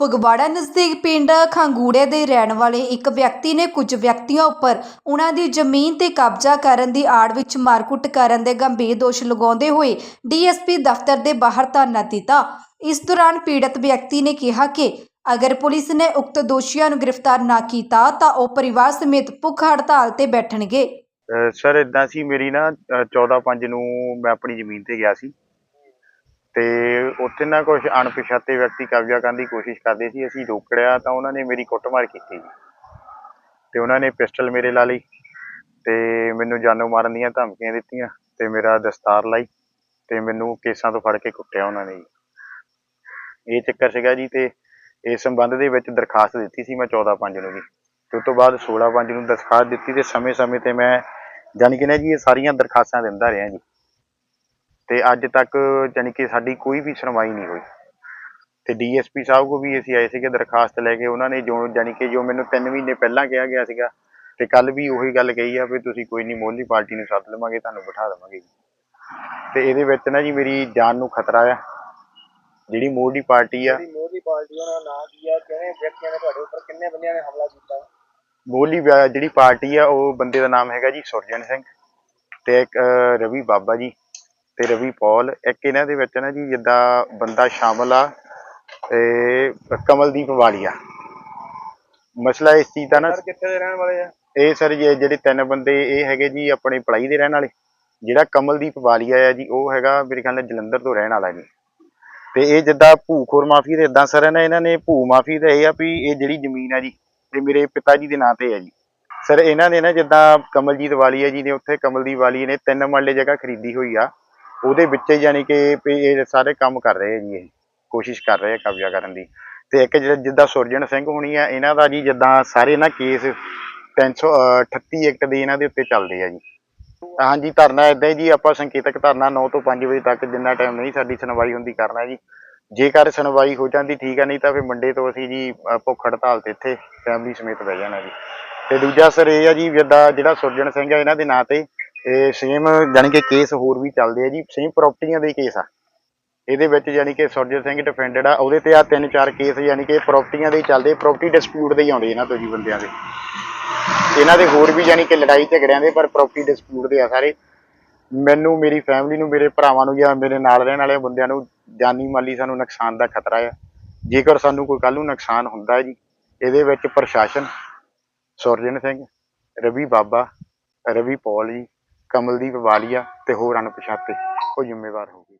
ਫਗਵਾੜਾ ਨਜ਼ਦੀਕ ਪਿੰਡ ਖਾਂਗੂੜੇ ਦੇ ਰਹਿਣ ਵਾਲੇ ਇੱਕ ਵਿਅਕਤੀ ਨੇ ਕੁਝ ਵਿਅਕਤੀਆਂ ਉੱਪਰ ਉਹਨਾਂ ਦੀ ਜ਼ਮੀਨ ਤੇ ਕਬਜ਼ਾ ਕਰਨ ਦੀ ਆੜ ਵਿੱਚ ਮਾਰਕੁੱਟ ਕਰਨ ਦੇ ਗੰਭੀਰ ਦੋਸ਼ ਲਗਾਉਂਦੇ ਹੋਏ ਡੀਐਸਪੀ ਦਫ਼ਤਰ ਦੇ ਬਾਹਰ ਧਰਨਾ ਦਿੱਤਾ। ਇਸ ਦੌਰਾਨ ਪੀੜਤ ਵਿਅਕਤੀ ਨੇ ਕਿਹਾ ਕਿ ਅਗਰ ਪੁਲਿਸ ਨੇ ਉਕਤ ਦੋਸ਼ੀਆਂ ਨੂੰ ਗ੍ਰਿਫਤਾਰ ਨਾ ਕੀਤਾ ਤਾਂ ਉਹ ਪਰਿਵਾਰ ਸਮੇਤ ਭੁੱਖ ਹੜਤਾਲ ਤੇ ਬੈਠਣਗੇ। ਸਰ ਇਦਾਂ ਸੀ, ਮੇਰੀ ਨਾ 14/5 ਨੂੰ ਮੈਂ ਆਪਣੀ ਜ਼ਮੀਨ ਤੇ ਗਿਆ ਸੀ। ਤੇ ਉੱਥੇ ਨਾ ਕੁਝ ਅਣਪਛਾਤੇ ਵਿਅਕਤੀ ਕਬਜ਼ਾ ਕਰਨ ਦੀ ਕੋਸ਼ਿਸ਼ ਕਰਦੇ ਸੀ, ਅਸੀਂ ਰੋਕੜਿਆ ਤਾਂ ਉਹਨਾਂ ਨੇ ਮੇਰੀ ਕੁੱਟਮਾਰ ਕੀਤੀ ਜੀ। ਤੇ ਉਹਨਾਂ ਨੇ ਪਿਸਟਲ ਮੇਰੇ ਲਾ ਲਈ ਤੇ ਮੈਨੂੰ ਜਾਨੋਂ ਮਾਰਨ ਦੀਆਂ ਧਮਕੀਆਂ ਦਿੱਤੀਆਂ ਤੇ ਮੇਰਾ ਦਸਤਾਰ ਲਾਈ ਤੇ ਮੈਨੂੰ ਕੇਸਾਂ ਤੋਂ ਫੜ ਕੇ ਕੁੱਟਿਆ ਉਹਨਾਂ ਨੇ ਜੀ। ਇਹ ਚੱਕਰ ਸੀਗਾ ਜੀ ਤੇ ਇਸ ਸੰਬੰਧ ਦੇ ਵਿੱਚ ਦਰਖਾਸਤ ਦਿੱਤੀ ਸੀ ਮੈਂ 14/5 ਨੂੰ ਜੀ। ਤੇ ਉਸ ਤੋਂ ਬਾਅਦ 16/5 ਨੂੰ ਦਰਖਾਸਤ ਦਿੱਤੀ ਤੇ ਸਮੇਂ-ਸਮੇਂ ਤੇ ਮੈਂ ਜਾਣੀ ਕਿ ਨਾ ਜੀ ਇਹ ਸਾਰੀਆਂ ਦਰਖਾਸਤਾਂ ਦਿੰਦਾ ਰਿਹਾ ਜੀ। ਤੇ ਅੱਜ ਤੱਕ ਜਾਣੀ ਕਿ ਸਾਡੀ ਕੋਈ ਵੀ ਸੁਣਵਾਈ ਨਹੀਂ ਹੋਈ। ਤੇ ਡੀਐਸਪੀ ਸਾਹਿਬ ਕੋ ਵੀ ਅਸੀਂ ਆਏ ਸੀਗੇ ਦਰਖਾਸਤ ਲੈ ਕੇ ਉਹਨਾਂ ਨੇ ਜੋ ਜਾਣੀ ਕਿ ਜੋ ਮੈਨੂੰ 3 ਮਹੀਨੇ ਪਹਿਲਾਂ ਕਿਹਾ ਗਿਆ ਸੀਗਾ ਤੇ ਕੱਲ ਵੀ ਉਹੀ ਗੱਲ ਕਹੀ ਆ ਵੀ ਤੁਸੀਂ ਕੋਈ ਨਹੀਂ ਮੋਹਲੀ ਪਾਰਟੀ ਨੂੰ ਸੱਦ ਲਵਾਂਗੇ ਤੁਹਾਨੂੰ ਬਿਠਾ ਦੇਵਾਂਗੇ। ਤੇ ਇਹਦੇ ਵਿੱਚ ਨਾ ਜੀ ਮੇਰੀ ਜਾਨ ਨੂੰ ਖਤਰਾ ਆ ਜਿਹੜੀ ਮੋਹਲੀ ਪਾਰਟੀ ਆ। ਮੋਦੀ ਪਾਰਟੀ ਉਹਨਾਂ ਦਾ ਨਾਂ ਕੀ ਆ ਕਿਹੜੇ ਵਿਅਕਤੀਆਂ ਨੇ ਤੁਹਾਡੇ ਉੱਪਰ ਕਿੰਨੇ ਬੰਦਿਆਂ ਨੇ ਹਮਲਾ ਕੀਤਾ? ਮੋਹਲੀ ਜਿਹੜੀ ਪਾਰਟੀ ਆ ਉਹ ਬੰਦੇ ਦਾ ਨਾਮ ਹੈਗਾ ਜੀ ਸੁਰਜਨ ਸਿੰਘ ਤੇ ਇੱਕ ਰਵੀ ਬਾਬਾ ਜੀ। ਤੇ ਰਵੀ ਪੌਲ। ਇੱਕ ਇਹਨਾਂ ਦੇ ਵਿੱਚ ਨਾ ਜੀ ਜਿੱਦਾਂ ਬੰਦਾ ਸ਼ਾਮਲ ਆ ਤੇ ਕਮਲਦੀਪ ਵਾਲੀਆ। ਮਸਲਾ ਇਸ ਚੀਜ਼ ਦਾ ਨਾ ਸਰ ਕਿੱਥੇ ਦੇ ਰਹਿਣ ਵਾਲੇ ਆ? ਇਹ ਸਰ ਜੀ ਜਿਹੜੇ ਤਿੰਨ ਬੰਦੇ ਇਹ ਹੈਗੇ ਜੀ ਆਪਣੇ ਪਲਾਈ ਦੇ ਰਹਿਣ ਵਾਲੇ। ਜਿਹੜਾ ਕਮਲਦੀਪ ਵਾਲੀਆ ਆ ਜੀ ਉਹ ਹੈਗਾ ਮੇਰੇ ਖਿਆਲ ਨਾਲ ਜਲੰਧਰ ਤੋਂ ਰਹਿਣ ਵਾਲਾ ਜੀ। ਤੇ ਇਹ ਜਿੱਦਾਂ ਭੂਖੋਰ ਮਾਫੀ ਦੇ ਇਦਾਂ ਸਰ ਨਾ ਇਹਨਾਂ ਨੇ ਭੂ ਮਾਫੀ ਦਾ ਇਹ ਆ ਵੀ ਇਹ ਜਿਹੜੀ ਜ਼ਮੀਨ ਆ ਜੀ ਇਹ ਮੇਰੇ ਪਿਤਾ ਜੀ ਦੇ ਨਾਂ ਤੇ ਹੈ ਜੀ। ਸਰ ਇਹਨਾਂ ਨੇ ਨਾ ਜਿੱਦਾਂ ਕਮਲਜੀਤ ਵਾਲੀਆ ਜੀ ਨੇ ਉੱਥੇ ਕਮਲਦੀਪ ਵਾਲੀਆ ਨੇ ਤਿੰਨ ਮਰਲੇ ਜਗ੍ਹਾ ਖਰੀਦੀ ਹੋਈ ਆ। ਉਹਦੇ ਵਿੱਚ ਹੀ ਯਾਨੀ ਕਿ ਇਹ ਸਾਰੇ ਕੰਮ ਕਰ ਰਹੇ ਆ ਜੀ ਇਹ, ਕੋਸ਼ਿਸ਼ ਕਰ ਰਹੇ ਆ ਕਬਜ਼ਾ ਕਰਨ ਦੀ। ਤੇ ਇੱਕ ਜਿੱਦਾਂ ਸੁਰਜਣ ਸਿੰਘ ਹੋਣੀ ਆ, ਇਹਨਾਂ ਦਾ ਜੀ ਜਿੱਦਾਂ ਸਾਰੇ ਨਾ ਕੇਸ 338 ਐਕਟ ਦੇ ਇਹਨਾਂ ਦੇ ਉੱਤੇ ਚੱਲਦੇ ਆ ਜੀ। ਹਾਂਜੀ, ਧਰਨਾ ਇਦਾਂ ਹੀ ਜੀ, ਆਪਾਂ ਸੰਕੇਤਕ ਧਰਨਾ 9 ਤੋਂ 5 ਵਜੇ ਤੱਕ ਜਿੰਨਾ ਟਾਈਮ ਨਹੀਂ ਸਾਡੀ ਸੁਣਵਾਈ ਹੁੰਦੀ ਕਰਨਾ ਜੀ। ਜੇਕਰ ਸੁਣਵਾਈ ਹੋ ਜਾਂਦੀ ਠੀਕ ਆ, ਨਹੀਂ ਤਾਂ ਫਿਰ ਮੰਡੇ ਤੋਂ ਅਸੀਂ ਜੀ ਭੁੱਖ ਹੜਤਾਲ ਤੇ ਇੱਥੇ ਫੈਮਿਲੀ ਸਮੇਤ ਬਹਿ ਜਾਣਾ ਜੀ। ਤੇ ਦੂਜਾ ਸਰ ਇਹ ਆ ਜੀ, ਜਿੱਦਾਂ ਜਿਹੜਾ ਸੁਰਜਣ ਸਿੰਘ ਆ, ਇਹਨਾਂ ਦੇ ਨਾਂ ਤੇ ਇਹ ਸੇਮ ਯਾਨੀ ਕਿ ਕੇਸ ਹੋਰ ਵੀ ਚੱਲਦੇ ਆ ਜੀ ਸੇਮ ਪ੍ਰਾਪਰਟੀਆਂ ਦੇ ਕੇਸ ਆ। ਇਹਦੇ ਵਿੱਚ ਯਾਨੀ ਕਿ ਸੁਰਜਣ ਸਿੰਘ ਡਿਫੈਂਡਡ ਆ, ਉਹਦੇ ਤੇ ਆ ਤਿੰਨ ਚਾਰ ਕੇਸ ਯਾਨੀ ਕਿ ਪ੍ਰਾਪਰਟੀਆਂ ਦੇ ਚੱਲਦੇ ਪ੍ਰਾਪਰਟੀ ਡਿਸਪਿਊਟ ਦੇ ਹੀ ਆਉਂਦੇ ਇਹਨਾਂ ਤੋਂ ਜੀ ਬੰਦਿਆਂ ਦੇ। ਇਹਨਾਂ ਦੇ ਹੋਰ ਵੀ ਯਾਨੀ ਕਿ ਲੜਾਈ ਝਗੜਿਆਂ ਦੇ, ਪਰ ਪ੍ਰਾਪਰਟੀ ਡਿਸਪਿਊਟ ਦੇ ਆ ਸਾਰੇ। ਮੈਨੂੰ, ਮੇਰੀ ਫੈਮਿਲੀ ਨੂੰ, ਮੇਰੇ ਭਰਾਵਾਂ ਨੂੰ ਜਾਂ ਮੇਰੇ ਨਾਲ ਰਹਿਣ ਵਾਲੇ ਬੰਦਿਆਂ ਨੂੰ ਜਾਨੀ ਮਾਲੀ ਸਾਨੂੰ ਨੁਕਸਾਨ ਦਾ ਖਤਰਾ ਆ। ਜੇਕਰ ਸਾਨੂੰ ਕੋਈ ਕੱਲ ਨੂੰ ਨੁਕਸਾਨ ਹੁੰਦਾ ਹੈ ਜੀ, ਇਹਦੇ ਵਿੱਚ ਪ੍ਰਸ਼ਾਸਨ ਸੁਰਜਨ ਸਿੰਘ, ਰਵੀ ਬਾਬਾ, ਰਵੀ ਪੌਲ ਜੀ ਕਮਲਦੀਪ ਵਾਲੀਆ ਤੇ ਹੋਰ ਅਣਪਛਾਤੇ ਉਹ ਜ਼ਿੰਮੇਵਾਰ ਹੋਊਗੇ